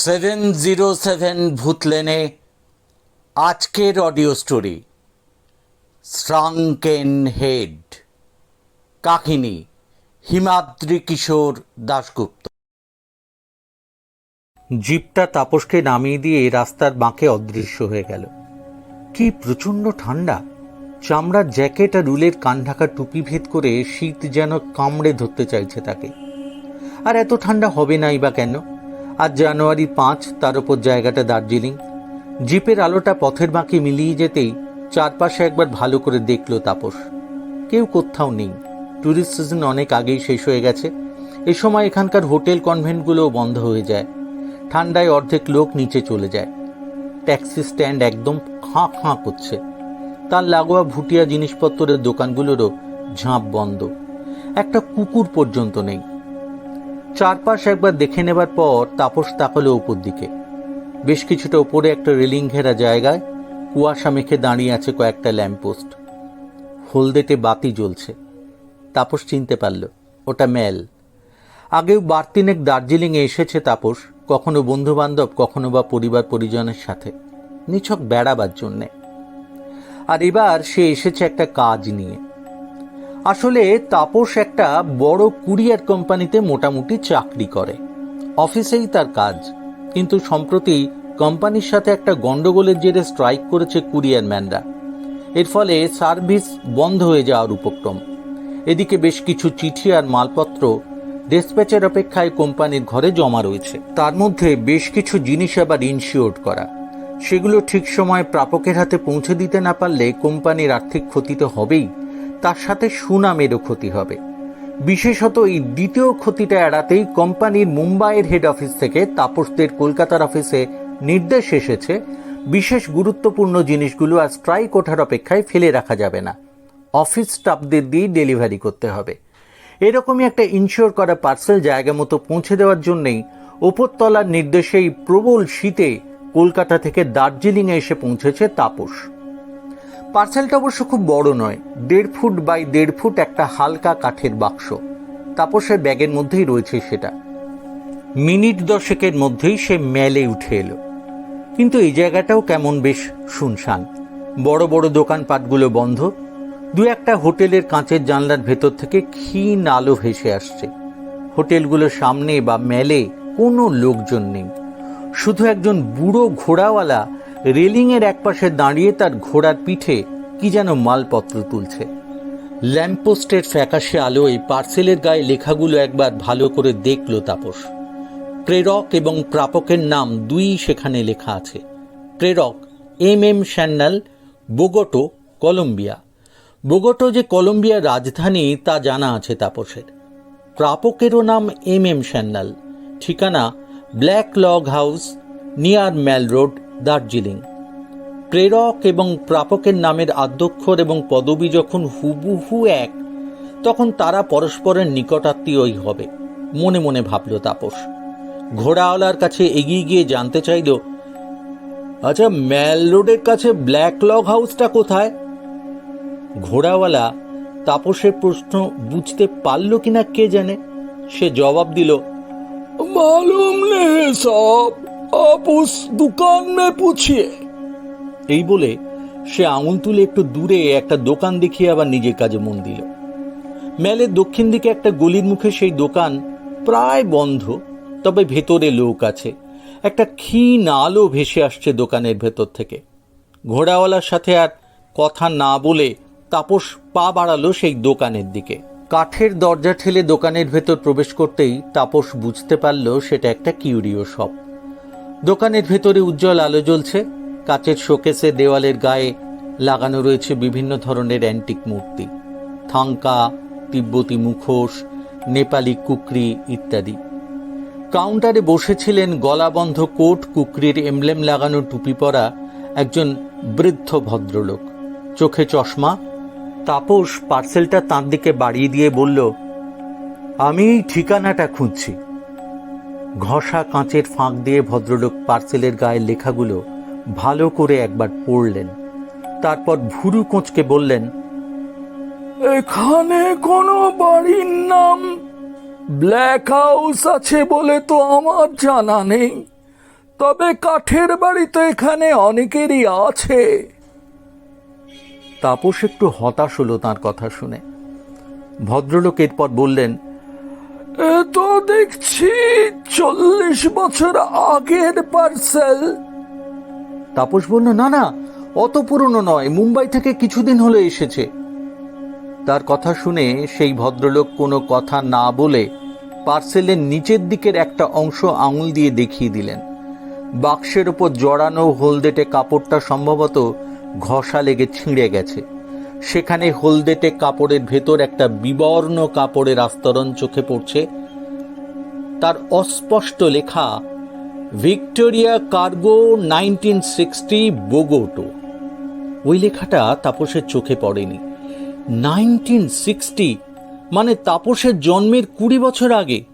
Seven zero seven ভূতলেনে আজকের audio story, শ্রাঙ্কেন head, কাহিনী, হিমাদ্রি কিশোর দাশগুপ্ত। জিপটা তাপসকে নামিয়ে দিয়ে রাস্তার বাঁকে অদৃশ্য হয়ে গেল। কি প্রচণ্ড ঠান্ডা! চামড়ার জ্যাকেট আর রুলের কান ঢাকা টুপি ভেদ করে শীত যেন কামড়ে ধরতে চাইছে তাকে। আর এত ঠান্ডা হবে নাই বা কেন? আজ জানুয়ারি পাঁচ, তার উপর জায়গাটা দার্জিলিং। জিপের আলোটা পথের বাঁকে মিলিয়ে যেতেই চারপাশে একবার ভালো করে দেখল তাপস। কেউ কোথাও নেই। ট্যুরিস্ট সিজন অনেক আগেই শেষ হয়ে গেছে। এ সময় এখানকার হোটেল কনভেন্টগুলোও বন্ধ হয়ে যায়। ঠান্ডায় অর্ধেক লোক নিচে চলে যায়। ট্যাক্সি স্ট্যান্ড একদম খাঁ খাঁ করছে। তার লাগোয়া ভুটিয়া জিনিসপত্রের দোকানগুলোরও ঝাঁপ বন্ধ। একটা কুকুর পর্যন্ত নেই। চারপাশ একবার দেখে নেবার পর তাপস তাকালো উপর দিকে। বেশ কিছুটা উপরে একটা রেলিং ঘেরা জায়গায় কুয়াশা মেখে দাঁড়িয়ে আছে কয়েকটা ল্যাম্পপোস্ট। হলদেটে বাতি জ্বলছে। তাপস চিনতে পারল, ওটা মেল আগেও বার তিনেক দার্জিলিংয়ে এসেছে তাপস, কখনো বন্ধু বান্ধব কখনো বা পরিবার পরিজনের সাথে। নিছক বেড়াবার জন্যে। আর এবার সে এসেছে একটা কাজ নিয়ে। আসলে তাপস একটা বড় কুরিয়ার কোম্পানিতে মোটামুটি চাকরি করে। অফিসেই তার কাজ। কিন্তু সম্প্রতি কোম্পানির সাথে একটা গন্ডগোলের জেরে স্ট্রাইক করেছে কুরিয়ার ম্যানরা। এর ফলে সার্ভিস বন্ধ হয়ে যাওয়ার উপক্রম। এদিকে বেশ কিছু চিঠি আর মালপত্র ডেসপ্যাচের অপেক্ষায় কোম্পানির ঘরে জমা রয়েছে। তার মধ্যে বেশ কিছু জিনিস আবার ইনশিওর্ড করা। সেগুলো ঠিক সময় প্রাপকের হাতে পৌঁছে দিতে না পারলে কোম্পানির আর্থিক ক্ষতি তো হবেই। তার সাথে সুনামেরও ক্ষতি হবে। বিশেষত এই দ্বিতীয় ক্ষতিটা এড়াতেই কোম্পানির মুম্বাইয়ের হেড অফিস থেকে তাপসদের কলকাতার অফিসে নির্দেশ এসেছে, বিশেষ গুরুত্বপূর্ণ জিনিসগুলো আর স্ট্রাইক ওঠার অপেক্ষায় ফেলে রাখা যাবে না। অফিস স্টাফদের দিয়েই ডেলিভারি করতে হবে। এরকমই একটা ইনশিওর করা পার্সেল জায়গা মতো পৌঁছে দেওয়ার জন্যই ওপরতলার নির্দেশেই প্রবল শীতে কলকাতা থেকে দার্জিলিংয়ে এসে পৌঁছেছে তাপস। পার্সেলটা অবশ্য খুব বড় নয়, দেড় ফুট বাই দেড় ফুট একটা হালকা কাঠের বাক্স। তাপসের ব্যাগের মধ্যেই রয়েছে সেটা। মিনিট দশেকের মধ্যেই সে মেলে উঠে এলো। কিন্তু এই জায়গাটাও কেমন বেশ শুনশান। বড় বড় দোকানপাটগুলো বন্ধ। দু একটা হোটেলের কাঁচের জানলার ভেতর থেকে ক্ষীণ আলো ভেসে আসছে। হোটেলগুলোর সামনে বা মেলে কোনো লোকজন নেই। শুধু একজন বুড়ো ঘোড়াওয়ালা রেলিংয়ের একপাশে দাঁড়িয়ে তার ঘোড়ার পিঠে কি যেন মালপত্র তুলছে। ল্যাম্পপোস্টের ফ্যাকাশে আলোয় পার্সেলের গায়ে লেখাগুলো একবার ভালো করে দেখল তাপস। প্রেরক এবং প্রাপকের নাম দুই সেখানে লেখা আছে। প্রেরক, M M Sanyal, Bogota, Colombia. Bogota যে কলম্বিয়ার রাজধানী তা জানা আছে তাপসের। প্রাপকেরও নাম এম এম স্যান্নাল। ঠিকানা, black log house, near mall road Darjeeling. প্রেরক এবং প্রাপকের নামের আদ্যক্ষর এবং পদবি যখন হুবুহু এক, তখন তারা পরস্পরের নিকটাত্মীয়ই হবে, মনে মনে ভাবল তাপস। ঘোড়াওয়ালার কাছে এগিয়ে গিয়ে জানতে চাইল আচ্ছা ম্যাল রোডের কাছে ব্ল্যাক লগ হাউসটা কোথায়? ঘোড়াওয়ালা তাপসের প্রশ্ন বুঝতে পারল কিনা কে জানে, সে জবাব দিল, মালুম নেই সব। आप उस दुकान में पूछिए এই বলে সে আঙুল তুলে একটু দূরে একটা দোকান দেখিয়ে আবার নিজের কাজে মন দিল ম্যালের দক্ষিণ দিকে একটা গলির মুখে সেই দোকান প্রায় বন্ধ তবে ভেতরে লোক আছে একটা ক্ষীণ আলো ভেসে আসছে দোকানের ভেতর থেকে ঘোড়াওয়ালার সাথে আর কথা না বলে তাপস পা বাড়ালো সেই দোকানের দিকে কাঠের দরজা ঠেলে দোকানের ভেতর প্রবেশ করতেই তাপস বুঝতে পারল সেটা একটা কিউরিও শপ দোকানের ভেতরে উজ্জ্বল আলো জ্বলছে। কাচের শোকেসে দেওয়ালের গায়ে লাগানো রয়েছে বিভিন্ন ধরনের অ্যান্টিক মূর্তি। থাঙ্কা, তিব্বতী মুখোশ, নেপালি কুকরি ইত্যাদি। কাউন্টারে বসেছিলেন গলাবন্ধ কোট কুকরির এমলেম লাগানো টুপি পরা একজন বৃদ্ধ ভদ্রলোক। চোখে চশমা। তাপস পার্সেলটা তাঁর দিকে বাড়িয়ে দিয়ে বলল, আমি এই ঠিকানাটা খুঁজছি। ঘষা কাঁচের ফাঁক দিয়ে ভদ্রলোক পার্সেলের গায়ে লেখাগুলো ভালো করে একবার পড়লেন। তারপর ভুরু কোঁচকে বললেন, এখানে কোনো বাড়ির নাম ব্ল্যাক হাউস আছে বলে তো আমার জানা নেই। তবে কাঠের বাড়ি তো এখানে অনেকেরই আছে। তাপস একটু হতাশ হলো তার কথা শুনে। ভদ্রলোক এরপর বললেন তো দেখছি চল্লিশ বছর আগের পার্সেল। তাপস বলল, না না, অত পুরনো নয়, মুম্বাই থেকে কিছুদিন হলো এসেছে। তার কথা শুনে সেই ভদ্রলোক কোনো কথা না বলে পার্সেলের নিচের দিকের একটা অংশ আঙুল দিয়ে দেখিয়ে দিলেন। বাক্সের ওপর জড়ানো হলদেটে কাপড়টা সম্ভবত ঘষা লেগে ছিঁড়ে গেছে। সেখানে হলদেটে কাপড়ের ভেতর একটা বিবর্ণ কাপড়ের আস্তরণ চোখে পড়ছে। তার অস্পষ্ট লেখা, Victoria cargo nineteen sixty Bogota. ওই লেখাটা তাপসের চোখে পড়েনি। নাইনটিন সিক্সটি মানে তাপসের জন্মের কুড়ি বছর আগে।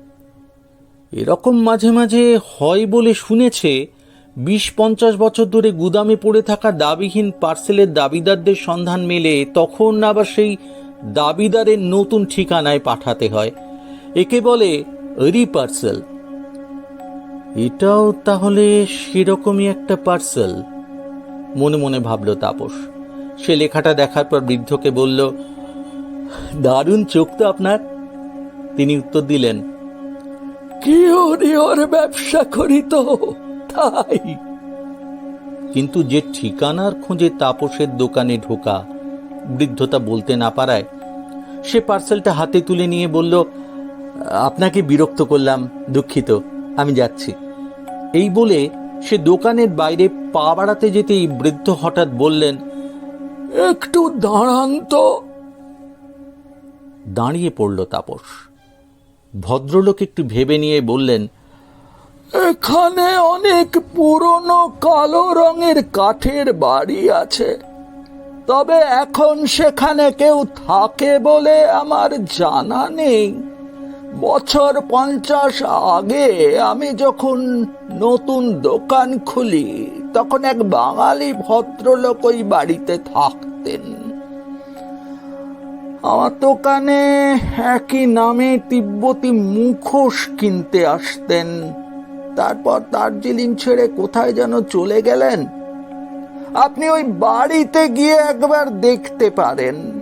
এরকম মাঝে মাঝে হয় বলে শুনেছে বিশ পঞ্চাশ বছর ধরে গুদামে পড়ে থাকা দাবিহীন পার্সেলের দাবিদারদের সন্ধান মেলে তখন আবার সেই দাবিদারের নতুন ঠিকানায় পাঠাতে হয়। একে বলে রিপার্সেল। এটাও তাহলে সেরকমই একটা পার্সেল? মনে মনে ভাবল তাপস। সে লেখাটা দেখার পর বৃদ্ধকে বলল, দারুণ চোখ তো আপনার। তিনি উত্তর দিলেন, কি ব্যবসা করি তো? তাই কিন্তু যে ঠিকানার খোঁজে তাপসের দোকানে ঢোকা, বৃদ্ধতা বলতে না পারায়, সে পার্সেলটা হাতে তুলে নিয়ে বলল, আপনাকে বিরক্ত করলাম, দুঃখিত, আমি যাচ্ছি। এই বলে সে দোকানের বাইরে পা বাড়াতে যেতেই বৃদ্ধ হঠাৎ বললেন, একটু দাঁড়ান তো। দাঁড়িয়ে পড়ল তাপস। ভদ্রলোক একটু ভেবে নিয়ে বললেন এখানে অনেক পুরনো কালো রঙের কাঠের বাড়ি আছে। তবে এখন সেখানে কেউ থাকে বলে আমার জানা নেই। বছর পঞ্চাশ আগে আমি যখন নতুন দোকান খুলি, তখন এক বাঙালি ভদ্রলোক ওই বাড়িতে থাকতেন। আমার দোকানে একই নামে তিব্বতী মুখোশ কিনতে আসতেন। তারপর দার্জিলিং ছেড়ে কোথায় যেন চলে গেলেন? আপনি ওই বাড়িতে গিয়ে একবার দেখতে পারেন।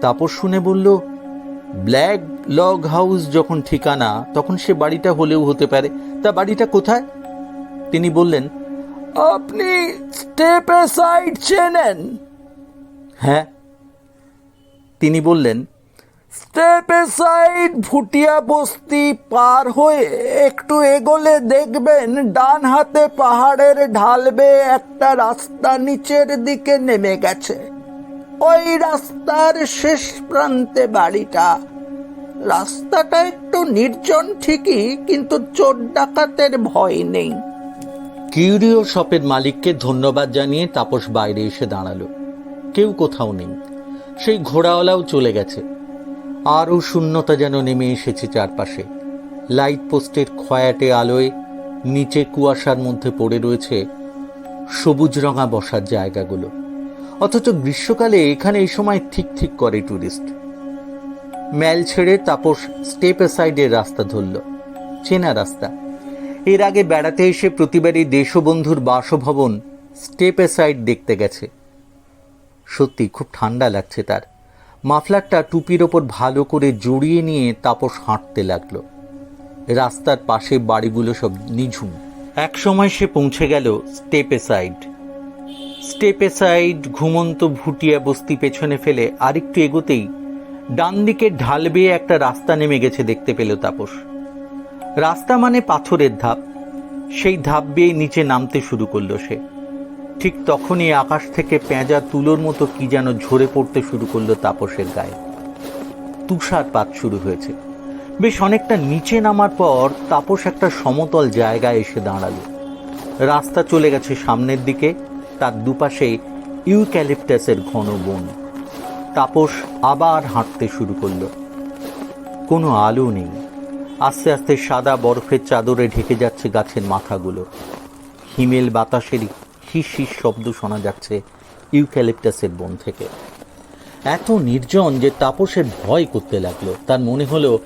তাপস শুনে বলল ব্ল্যাক লগ হাউস যখন ঠিকানা তখন সে বাড়িটা হলেও হতে পারে। তা বাড়িটা কোথায়? তিনি বললেন আপনি স্টেপ সাইড চেনেন? হ্যাঁ। তিনি বললেন স্টেপ সাইড ভুটিয়া বস্তি পার হয়ে একটু এগোলে দেখবেন ডান হাতে পাহাড়ের ঢালবে একটা রাস্তা নিচের দিকে নেমে গেছে। ওই রাস্তার শেষ প্রান্তে বাড়িটা। রাস্তাটা একটু নির্জন ঠিকই, কিন্তু চোর ডাকাতের ভয় নেই। কিউরিও শপের মালিককে ধন্যবাদ জানিয়ে তাপস বাইরে এসে দাঁড়াল। কেউ কোথাও নেই। সেই ঘোড়াওয়ালাও চলে গেছে। আরও শূন্যতা যেন নেমে এসেছে চারপাশে। লাইট পোস্টের খয়াটে আলোয় নিচে কুয়াশার মধ্যে পড়ে রয়েছে সবুজ রঙা বসার জায়গাগুলো। অথচ গ্রীষ্মকালে এখানে এই সময় ঠিক ঠিক করে টুরিস্ট। ম্যাল ছেড়ে তাপস স্টেপ সাইডের রাস্তা ধরল, চেনা রাস্তা। এর আগে বেড়াতে এসে প্রতিবারই দেশবন্ধুর বাসভবন স্টেপ সাইড দেখতে গেছে। সত্যি খুব ঠান্ডা লাগছে তার। মাফলারটা টুপির ওপর ভালো করে জড়িয়ে নিয়ে তাপস হাঁটতে লাগল। রাস্তার পাশে বাড়িগুলো সব নিঝুম। এক সময় সে পৌঁছে গেল স্টেপে সাইড। স্টেপে সাইড, ঘুমন্ত ভুটিয়া বস্তি পেছনে ফেলে আরেকটু এগোতেই ডান দিকে ঢাল বেয়ে একটা রাস্তা নেমে গেছে দেখতে পেল তাপস। রাস্তা মানে পাথরের ধাপ। সেই ধাপ বেয়ে নিচে নামতে শুরু করল সে। ঠিক তখনই আকাশ থেকে পেঁজা তুলোর মতো কি যেন ঝরে পড়তে শুরু করল তাপসের গায়ে। তুষারপাত শুরু হয়েছে। বেশ অনেকটা নিচে নামার পর তাপস একটা সমতল জায়গায় এসে দাঁড়াল। রাস্তা চলে গেছে সামনের দিকে, তার দুপাশে ইউক্যালিপটাসের ঘন বন। তাপস আবার হাঁটতে শুরু করল। কোনো আলো নেই। আস্তে আস্তে সাদা বরফের চাদরে ঢেকে যাচ্ছে গাছের মাথাগুলো। হিমেল বাতাসেরই হিস শব্দ শোনা যাচ্ছে ইউক্যালিপটাসের বন থেকে। এত নির্জন যে তাপসের ভয় করতে লাগল। তার মনে হলো,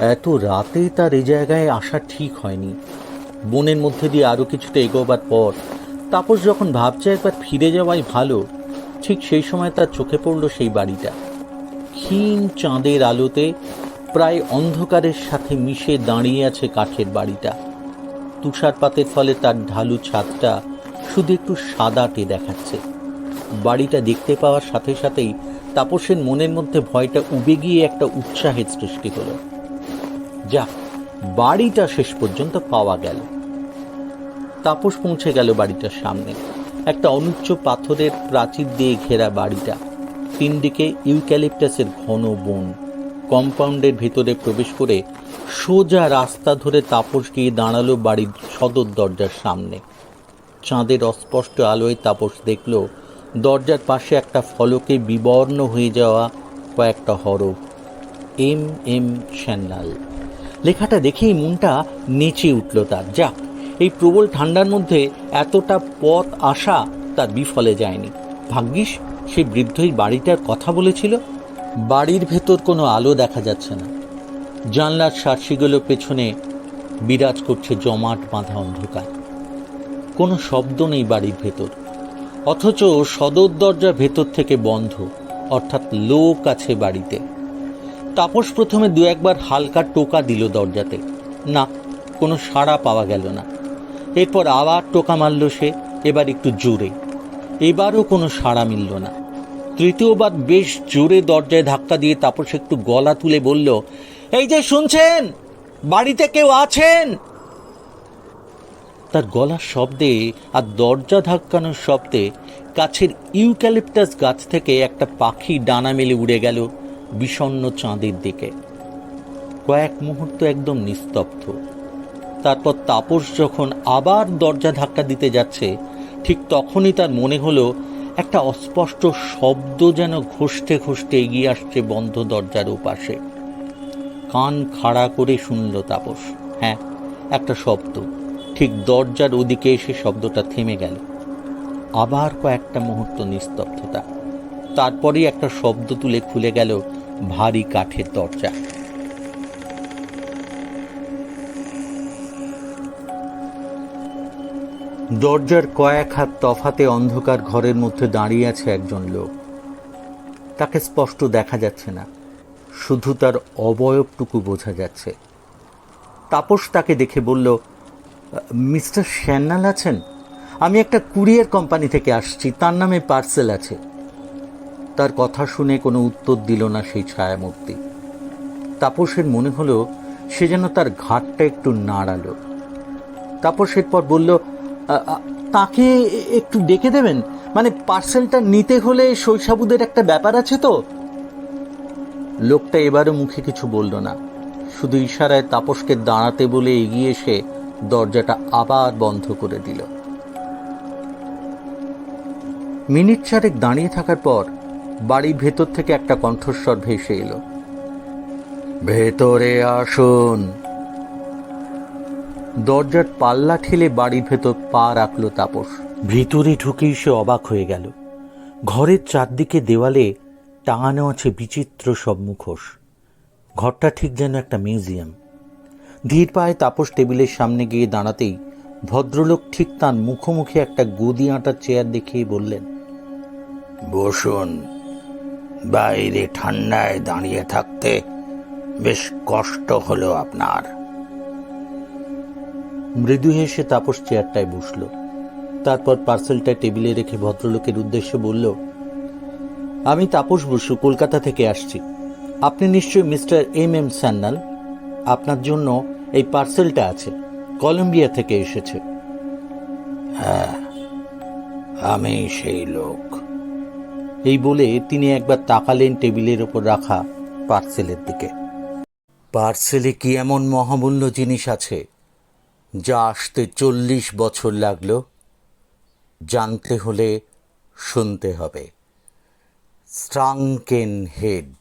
এত রাতে তার এই জায়গায় আসা ঠিক হয়নি। বনের মধ্যে দিয়ে আরও কিছুটা এগোবার পর তাপস যখন ভাবছে একবার ফিরে যাওয়াই ভালো, ঠিক সেই সময় তার চোখে পড়ল সেই বাড়িটা। ক্ষীণ চাঁদের আলোতে প্রায় অন্ধকারের সাথে মিশে দাঁড়িয়ে আছে কাঠের বাড়িটা। তুষারপাতের ফলে তার ঢালু ছাদটা শুধু একটু সাদাটে দেখাচ্ছে। বাড়িটা দেখতে পাওয়ার সাথে সাথেই তাপসের মনের মধ্যে ভয়টা উবে গিয়ে একটা উৎসাহের সৃষ্টি হলো। যাক বাড়িটা শেষ পর্যন্ত পাওয়া গেল। তাপস পৌঁছে গেল বাড়িটার সামনে। একটা অনুচ্চ পাথরের প্রাচীর দিয়ে ঘেরা বাড়িটা। তিন দিকে ইউক্যালিপটাসের ঘন বন। কম্পাউন্ডের ভেতরে প্রবেশ করে সোজা রাস্তা ধরে তাপস গিয়ে দাঁড়াল বাড়ির সদর দরজার সামনে। চাঁদের অস্পষ্ট আলোয় তাপস দেখল, দরজার পাশে একটা ফলকে বিবর্ণ হয়ে যাওয়া কয়েকটা হরফ। এম এম স্যান্ডাল লেখাটা দেখেই মনটা নেচে উঠল তার। যাক, এই প্রবল ঠান্ডার মধ্যে এতটা পথ আসা তার বিফলে যায়নি। ভাগ্যিস সেই বৃদ্ধই বাড়িটার কথা বলেছিল। বাড়ির ভেতর কোনো আলো দেখা যাচ্ছে না। জানলার সার্সিগুলো পেছনে বিরাজ করছে জমাট বাঁধা অন্ধকার। কোনো শব্দ নেই বাড়ির ভেতর। অথচ সদর দরজা ভেতর থেকে বন্ধ, অর্থাৎ লোক আছে বাড়িতে। তাপস প্রথমে দু একবার হালকা টোকা দিল দরজাতে। না, কোনো সাড়া পাওয়া গেল না। এরপর আবার টোকা মারল সে, এবার একটু জোরে। এবারও কোনো সাড়া মিলল না। তৃতীয়বার বেশ জোরে দরজায় ধাক্কা দিয়ে তাপস একটু গলা তুলে বলল, এই যে শুনছেন? বাড়িতে কেউ আছেন? তার গলার শব্দে আর দরজা ধাক্কানোর শব্দে কাছের ইউক্যালিপটাস গাছ থেকে একটা পাখি ডানা মেলে উড়ে গেল বিষণ্ণ চাঁদের দিকে। কয়েক মুহূর্ত একদম নিস্তব্ধ। তারপর তাপস যখন আবার দরজা ধাক্কা দিতে যাচ্ছে, ঠিক তখনই তার মনে হলো একটা অস্পষ্ট শব্দ যেন ঘষতে ঘষতে এগিয়ে আসছে বন্ধ দরজার ওপাশে। কান খাড়া করে শুনল তাপস। হ্যাঁ একটা শব্দ। ঠিক দরজার ওদিকে এসে শব্দটা থেমে গেল। আবার কয়েকটা মুহূর্ত নিস্তব্ধতা। তারপরেই একটা শব্দ তুলে খুলে গেল ভারী কাঠের দরজা। দরজার কয়েক হাত তফাতে অন্ধকার ঘরের মধ্যে দাঁড়িয়ে আছে একজন লোক। তাকে স্পষ্ট দেখা যাচ্ছে না। শুধু তার অবয়বটুকু বোঝা যাচ্ছে। তাপস তাকে দেখে বলল মিস্টার শ্যান্নাল আছেন? আমি একটা কুরিয়ার কোম্পানি থেকে আসছি, তার নামে পার্সেল আছে। তার কথা শুনে কোনো উত্তর দিল না সেই ছায়ামূর্তি। তাপসের মনে হলো সে যেন তার ঘাটটা একটু নাড়ালো। তাপসের পর বলল, "আ- আ- তাকে একটু ডেকে দেবেন? মানে পার্সেলটা নিতে হলে শৈশাবুদের একটা ব্যাপার আছে তো? লোকটা এবারও মুখে কিছু বলল না। শুধু ইশারায় তাপসকে দাঁড়াতে বলে এগিয়ে এসে দরজাটা আবার বন্ধ করে দিল। মিনিট চারেক দাঁড়িয়ে থাকার পর বাড়ির ভেতর থেকে একটা কণ্ঠস্বর ভেসে এলো। ভেতরে আসুন। দরজার পাল্লা ঠেলে বাড়ির ভেতর পা রাখল তাপস। ভিতরে ঢুকেই সে অবাক হয়ে গেল। ঘরের চারদিকে দেওয়ালে টাঙানো আছে বিচিত্র সব মুখোশ। ঘরটা ঠিক যেন একটা মিউজিয়াম। ধীর পায়ে তাপস টেবিলের সামনে গিয়ে দাঁড়াতেই ভদ্রলোক ঠিক তার মুখোমুখি একটা গদি আঁটার চেয়ার দেখিয়ে বললেন বসুন। বাইরে ঠান্ডায় দাঁড়িয়ে থাকতে বেশ কষ্ট হলো আপনার। মৃদু হেসে তাপস চেয়ারটায় বসল। তারপর পার্সেলটা টেবিলে রেখে ভদ্রলোকের উদ্দেশ্যে বলল আমি তাপস বসু কলকাতা থেকে আসছি। আপনি নিশ্চয়ই মিস্টার এম এম সান্নাল আপনার জন্য এই পার্সেলটা আছে কলম্বিয়া থেকে এসেছে। হ্যাঁ আমি সেই লোক। এই বলে তিনি একবার তাকালেন টেবিলের ওপর রাখা পার্সেলের দিকে। পার্সেলে কি এমন মহামূল্য জিনিস আছে যা আসতে চল্লিশ বছর লাগল? জানতে হলে শুনতে হবে। Shrunken head.